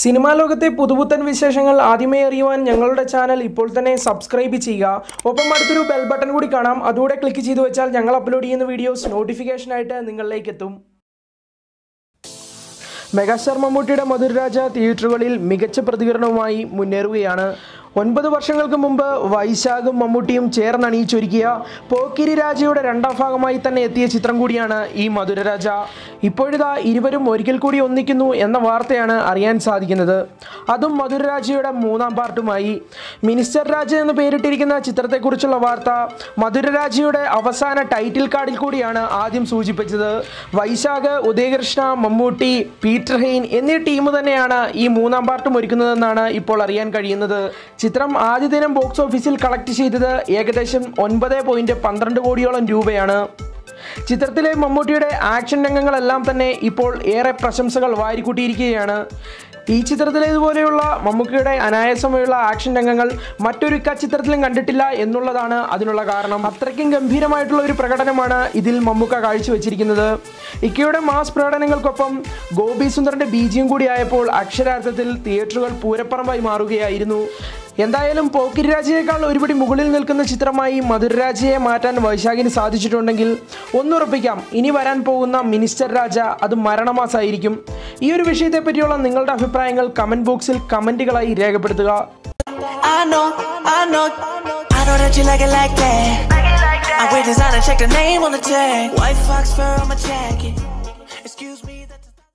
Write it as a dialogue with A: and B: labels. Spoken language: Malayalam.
A: സിനിമാ ലോകത്തെ പുതുപുത്തൻ വിശേഷങ്ങൾ ആദ്യമേ അറിയുവാൻ ഞങ്ങളുടെ ചാനൽ ഇപ്പോൾ തന്നെ സബ്സ്ക്രൈബ് ചെയ്യുക. ഒപ്പം അടുത്തൊരു ബെൽ ബട്ടൺ കൂടി കാണാം. അതുകൂടെ ക്ലിക്ക് ചെയ്തു വെച്ചാൽ ഞങ്ങൾ അപ്ലോഡ് ചെയ്യുന്ന വീഡിയോസ് നോട്ടിഫിക്കേഷനായിട്ട് നിങ്ങളിലേക്ക് എത്തും. മെഗാസ്റ്റാർ മമ്മൂട്ടിയുടെ മധുരരാജ തിയേറ്ററുകളിൽ മികച്ച പ്രതികരണവുമായി മുന്നേറുകയാണ്. ഒൻപത് വർഷങ്ങൾക്ക് മുമ്പ് വൈശാഖും മമ്മൂട്ടിയും ചേർന്നണിയിച്ചൊരുക്കിയ പോക്കിരി രാജയുടെ രണ്ടാം ഭാഗമായി തന്നെ എത്തിയ ചിത്രം കൂടിയാണ് ഈ മധുരരാജ ഇപ്പോഴിതാ ഇരുവരും ഒരിക്കൽ കൂടി ഒന്നിക്കുന്നു എന്ന വാർത്തയാണ് അറിയാൻ സാധിക്കുന്നത്. അതും മധുരരാജയുടെ മൂന്നാം പാർട്ടുമായി. മിനിസ്റ്റർ രാജ എന്ന് പേരിട്ടിരിക്കുന്ന ചിത്രത്തെക്കുറിച്ചുള്ള വാർത്ത മധുരരാജയുടെ അവസാന ടൈറ്റിൽ കാർഡിൽ കൂടിയാണ് ആദ്യം സൂചിപ്പിച്ചത്. വൈശാഖ് ഉദയകൃഷ്ണ മമ്മൂട്ടി പീറ്റർ ഹെയിൻ എന്നീ ടീം തന്നെയാണ് ഈ മൂന്നാം പാർട്ടും ഒരുക്കുന്നതെന്നാണ് ഇപ്പോൾ അറിയാൻ കഴിയുന്നത്. ചിത്രം ആദ്യ ദിനം ബോക്സ് ഓഫീസിൽ കളക്ട് ചെയ്തത് ഏകദേശം ഒൻപത് പോയിന്റ് പന്ത്രണ്ട് കോടിയോളം രൂപയാണ്. ചിത്രത്തിലെ മമ്മൂട്ടിയുടെ ആക്ഷൻ രംഗങ്ങളെല്ലാം തന്നെ ഇപ്പോൾ ഏറെ പ്രശംസകൾ വാരിക്കൂട്ടിയിരിക്കുകയാണ്. ഈ ചിത്രത്തിലേതുപോലെയുള്ള മമ്മൂക്കിയുടെ അനായാസമായുള്ള ആക്ഷൻ രംഗങ്ങൾ മറ്റൊരു ചിത്രത്തിലും കണ്ടിട്ടില്ല എന്നുള്ളതാണ് അതിനുള്ള കാരണം. അത്രയ്ക്കും ഗംഭീരമായിട്ടുള്ള ഒരു പ്രകടനമാണ് ഇതിൽ മമ്മൂക്ക കാഴ്ചവെച്ചിരിക്കുന്നത്. ഇക്കയുടെ മാസ് പ്രകടനങ്ങൾക്കൊപ്പം ഗോപി സുന്ദറിന്റെ ബീജിയും കൂടിയായപ്പോൾ അക്ഷരാർത്ഥത്തിൽ തിയേറ്ററുകൾ പൂരപ്പറമ്പായി മാറുകയായിരുന്നു. എന്തായാലും പോക്കിരി രാജയേക്കാൾ ഒരുപടി മുകളിൽ നിൽക്കുന്ന ചിത്രമായി മധുരരാജയെ മാറ്റാൻ വൈശാഖിന് സാധിച്ചിട്ടുണ്ടെങ്കിൽ ഒന്നുറപ്പിക്കാം. ഇനി വരാൻ പോകുന്ന മിനിസ്റ്റർ രാജ അത് മരണമാസായിരിക്കും. ഈ ഒരു വിഷയത്തെ പറ്റിയുള്ള നിങ്ങളുടെ അഭിപ്രായങ്ങൾ കമന്റ് ബോക്സിൽ കമന്റുകളായി രേഖപ്പെടുത്തുക.
B: I designer, check the name on the tag. White fox fur on my jacket.